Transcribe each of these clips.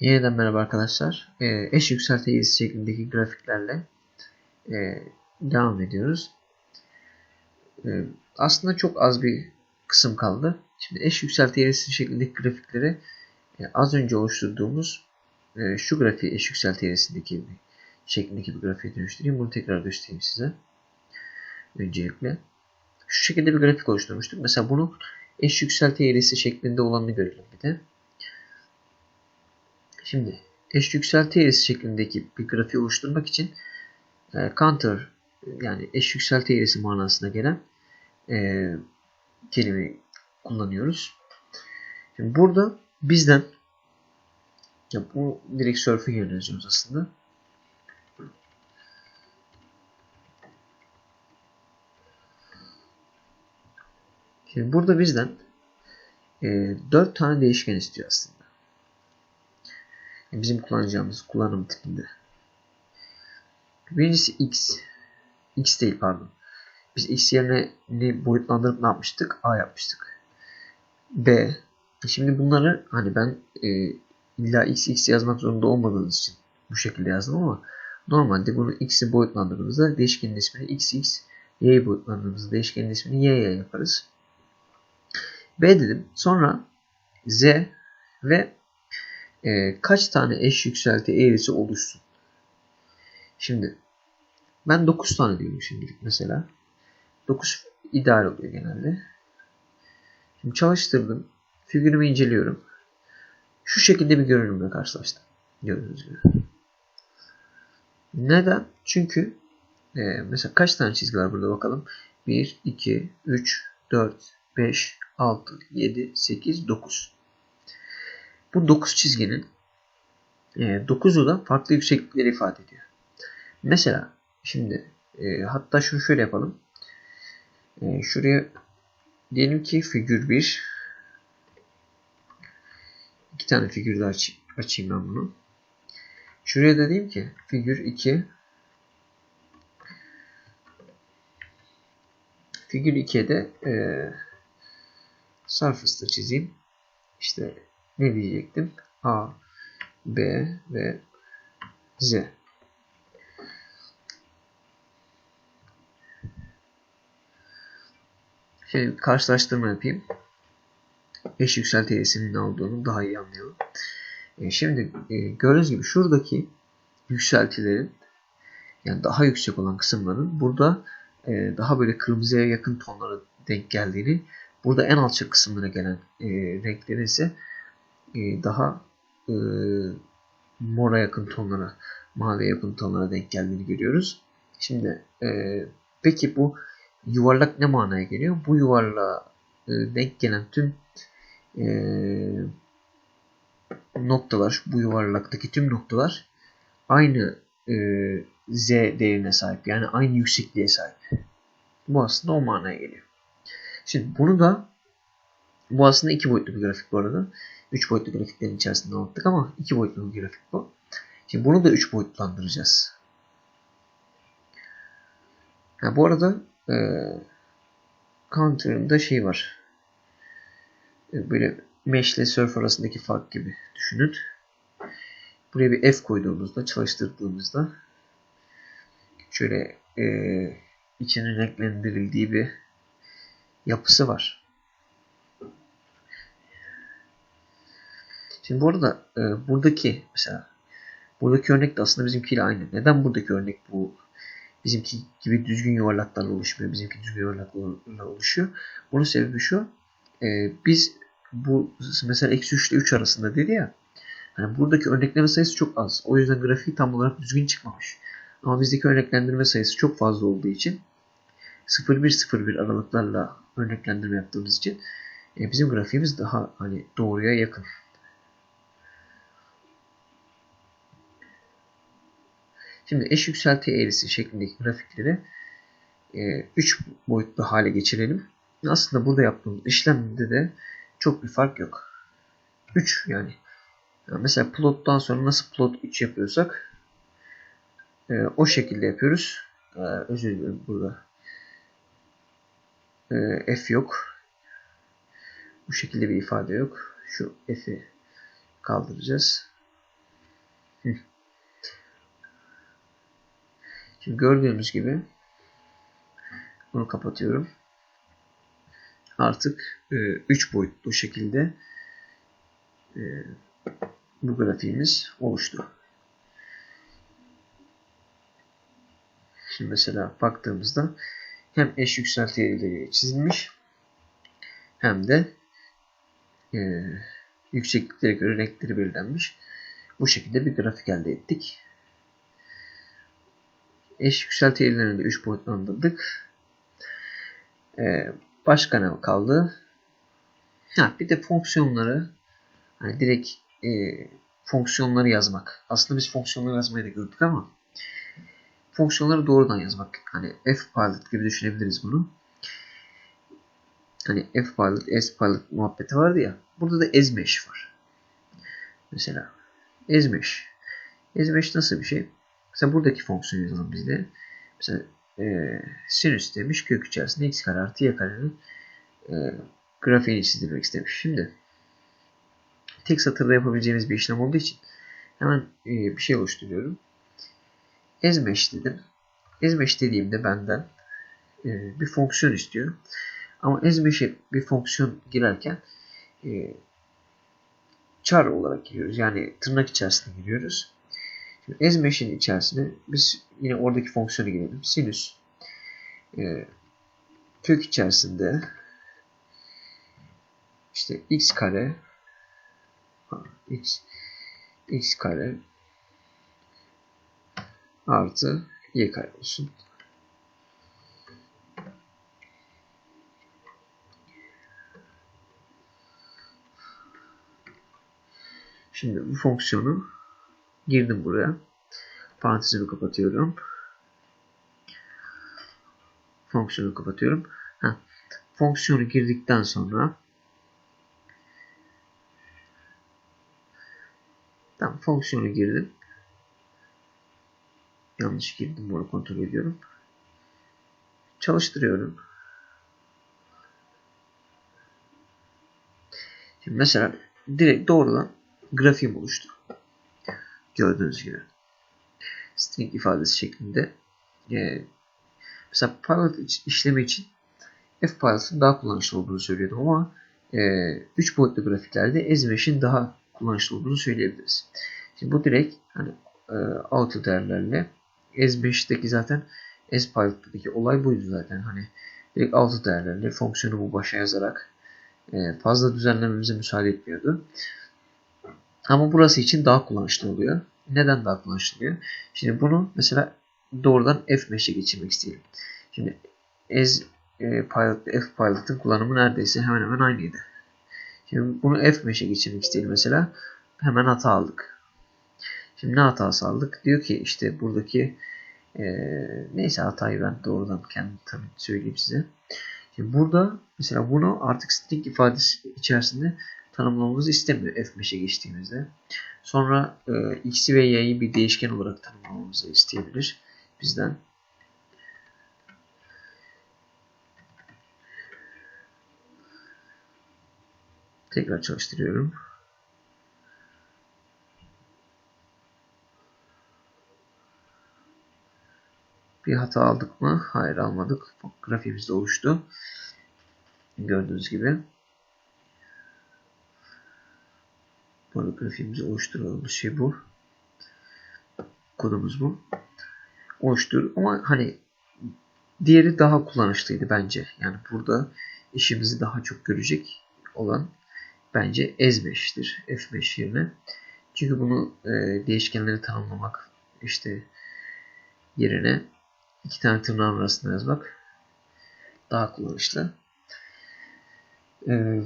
Yeniden merhaba arkadaşlar. Ee, eş yükselti eğrisi şeklindeki grafiklerle e, devam ediyoruz. Ee, aslında çok az bir kısım kaldı. Şimdi eş yükselti eğrisi şeklindeki grafikleri e, az önce oluşturduğumuz e, şu grafiği eş yükselti eğrisindeki şeklindeki bir grafiğe dönüştüreyim. Bunu tekrar göstereyim size. Öncelikle. Şu şekilde bir grafik oluşturmuştuk. Mesela bunu eş yükselti eğrisi şeklinde olanını görelim bir de. Şimdi eş yükselti eğrisi şeklindeki bir grafiği oluşturmak için e, counter yani eş yükselti eğrisi manasına gelen e, kelimeyi kullanıyoruz. Şimdi burada bizden ya bu direkt surfing yazıyoruz aslında. Şimdi burada bizden e, 4 tane değişken istiyor aslında. Bizim kullanacağımız kullanım tipinde. Birincisi x. x değil pardon. Biz x yerine ne boyutlandırıp ne yapmıştık? a yapmıştık. b. Şimdi bunları hani ben e, illa x x yazmak zorunda olmadığınız için bu şekilde yazdım ama normalde bunu x'i boyutlandırdığımızda değişkenin ismini x x y'yi boyutlandırdığımızda değişkenin ismini y y yaparız. B dedim. Sonra Z ve e, kaç tane eş yükselti eğrisi oluşsun. Şimdi ben 9 tane diyorum şimdilik mesela. 9 ideal oluyor genelde. Şimdi çalıştırdım. Figürümü inceliyorum. Şu şekilde bir görünümle karşılaştım. Gördüğünüz gibi. Neden? Çünkü e, mesela kaç tane çizgi var burada bakalım. 1, 2, 3, 4, 5, 6, 7, 8, 9. Bu 9 çizginin 9'u e, da farklı yükseklikleri ifade ediyor. Mesela şimdi e, hatta şunu şöyle yapalım. E, şuraya diyelim ki figür 1 iki tane figür daha aç, açayım ben bunu. Şuraya da diyeyim ki figür 2 figür 2'ye de e, surface'da çizeyim. İşte ne diyecektim? A, B ve Z. Şimdi karşılaştırma yapayım. Eş yükselti eğrisinin ne olduğunu daha iyi anlayalım. E şimdi e, gördüğünüz gibi şuradaki yükseltilerin yani daha yüksek olan kısımların burada e, daha böyle kırmızıya yakın tonlara denk geldiğini burada en alçak kısımlara gelen e, renklerin ise e, daha e, mora yakın tonlara, maviye yakın tonlara denk geldiğini görüyoruz. Şimdi e, peki bu yuvarlak ne manaya geliyor? Bu yuvarlığa e, denk gelen tüm e, noktalar, bu yuvarlaktaki tüm noktalar aynı e, z değerine sahip. Yani aynı yüksekliğe sahip. Bu aslında o manaya geliyor. Şimdi bunu da bu aslında iki boyutlu bir grafik bu arada. 3 boyutlu grafiklerin içerisinde anlattık ama 2 boyutlu bir grafik bu. Şimdi bunu da 3 boyutlandıracağız. Ha, bu arada e, counter'ında şey var. E, böyle mesh ile surf arasındaki fark gibi düşünün. Buraya bir F koyduğumuzda, çalıştırdığımızda şöyle e, içinin renklendirildiği bir yapısı var. Şimdi bu arada e, buradaki mesela buradaki örnek de aslında bizimkiyle aynı. Neden buradaki örnek bu bizimki gibi düzgün yuvarlaklarla oluşmuyor. Bizimki düzgün yuvarlaklarla oluşuyor. Bunun sebebi şu. E, biz bu mesela eksi 3 ile 3 arasında dedi ya. Yani buradaki örneklerin sayısı çok az. O yüzden grafiği tam olarak düzgün çıkmamış. Ama bizdeki örneklendirme sayısı çok fazla olduğu için 0-1-0-1 aralıklarla örneklendirme yaptığımız için e, bizim grafiğimiz daha hani doğruya yakın. Şimdi eş yükselti eğrisi şeklindeki grafikleri 3 e, boyutlu hale geçirelim. Aslında burada yaptığımız işlemde de çok bir fark yok. 3 yani. yani mesela plottan sonra nasıl plot 3 yapıyorsak e, o şekilde yapıyoruz. E, özür dilerim burada. E, F yok. Bu şekilde bir ifade yok. Şu F'i kaldıracağız. Şimdi gördüğümüz gibi bunu kapatıyorum. Artık 3 boyutlu şekilde e, bu grafiğimiz oluştu. Şimdi mesela baktığımızda hem eş yükselti yeriyle çizilmiş hem de e, yüksekliklere göre renkleri belirlenmiş. Bu şekilde bir grafik elde ettik. Eş yükselti yerlerini de 3 boyutlandırdık. Ee, başka ne kaldı? Ha, bir de fonksiyonları hani direkt e, fonksiyonları yazmak. Aslında biz fonksiyonları yazmayı da gördük ama fonksiyonları doğrudan yazmak. Hani F-Pilot gibi düşünebiliriz bunu. Hani F-Pilot, S-Pilot muhabbeti vardı ya. Burada da ezmeş var. Mesela ezmeş. Ezmeş nasıl bir şey? Mesela buradaki fonksiyon yazalım biz de. Mesela e, sinüs demiş kök içerisinde x kare artı y karenin e, grafiğini çizdirmek istemiş. Şimdi tek satırda yapabileceğimiz bir işlem olduğu için hemen e, bir şey oluşturuyorum. Ezmeş dedim. Ezmeş dediğimde benden e, bir fonksiyon istiyor. Ama ezmeşe bir fonksiyon girerken e, char olarak giriyoruz. Yani tırnak içerisinde giriyoruz. Şimdi ezmeşin içerisine biz yine oradaki fonksiyonu girelim. Sinüs e, kök içerisinde işte x kare x x kare artı y kare olsun. Şimdi bu fonksiyonu girdim buraya. Parantezimi kapatıyorum. Fonksiyonu kapatıyorum. Heh. Fonksiyonu girdikten sonra Tamam fonksiyonu girdim. Yanlış girdim. Bunu kontrol ediyorum. Çalıştırıyorum. Şimdi mesela direkt doğrudan grafiğim oluştu. Gördüğünüz gibi. String ifadesi şeklinde. Ee, mesela pilot işlemi için F-Pilot'ın daha kullanışlı olduğunu söylüyordum ama 3 e, boyutlu grafiklerde Ezmesh'in daha kullanışlı olduğunu söyleyebiliriz. Şimdi bu direkt hani e, auto değerlerle S5'teki zaten S-Pilot'taki olay buydu zaten. Hani direkt auto değerlerle fonksiyonu bu başa yazarak e, fazla düzenlememize müsaade etmiyordu. Ama burası için daha kullanışlı oluyor. Neden daha kullanışlı oluyor? Şimdi bunu mesela doğrudan F5'e geçirmek isteyelim. Şimdi as e, pilot F pilot'ın kullanımı neredeyse hemen hemen aynıydı. Şimdi bunu F5'e geçirmek isteyelim mesela. Hemen hata aldık. Şimdi ne hatası aldık? Diyor ki işte buradaki e, neyse hatayı ben doğrudan kendim tabii söyleyeyim size. Şimdi burada mesela bunu artık string ifadesi içerisinde tanımlamamızı istemiyor F5'e geçtiğimizde. Sonra e, x'i ve y'yi bir değişken olarak tanımlamamızı isteyebilir bizden. Tekrar çalıştırıyorum. Bir hata aldık mı? Hayır almadık. Grafiğimiz de oluştu. Gördüğünüz gibi. Bu arada grafiğimizi oluşturalım. Şey bu. Kodumuz bu. Oluştur. Ama hani diğeri daha kullanışlıydı bence. Yani burada işimizi daha çok görecek olan bence ezmeştir. F5 yerine. Çünkü bunu e, değişkenleri tanımlamak işte yerine iki tane tırnağın arasında yazmak daha kullanışlı. Ee,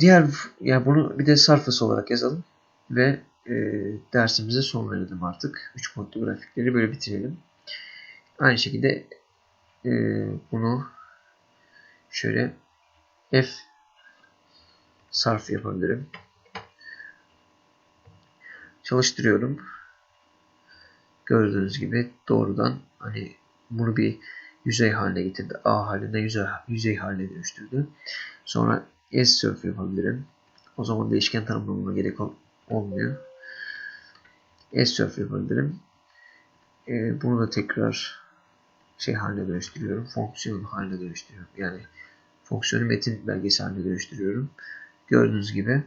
diğer yani bunu bir de sarfası olarak yazalım ve e, dersimize son verelim artık. 3 boyutlu grafikleri böyle bitirelim. Aynı şekilde e, bunu şöyle F sarf yapabilirim. Çalıştırıyorum. Gördüğünüz gibi doğrudan hani bunu bir yüzey haline getirdi. A haline yüzey, yüzey haline dönüştürdü. Sonra S-surf yapabilirim. O zaman değişken tanımlamama gerek ol, olmuyor. S-surf yapabilirim. e, bunu da tekrar şey haline dönüştürüyorum. Fonksiyon haline dönüştürüyorum. Yani fonksiyonu metin belgesi haline dönüştürüyorum. Gördüğünüz gibi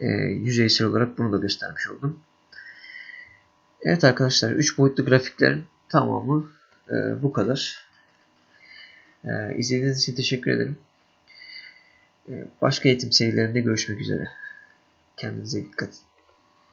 e, yüzeysel olarak bunu da göstermiş oldum. Evet arkadaşlar 3 boyutlu grafiklerin tamamı e, bu kadar. E, izlediğiniz için teşekkür ederim. E, başka eğitim serilerinde görüşmek üzere. Kendinize dikkat edin.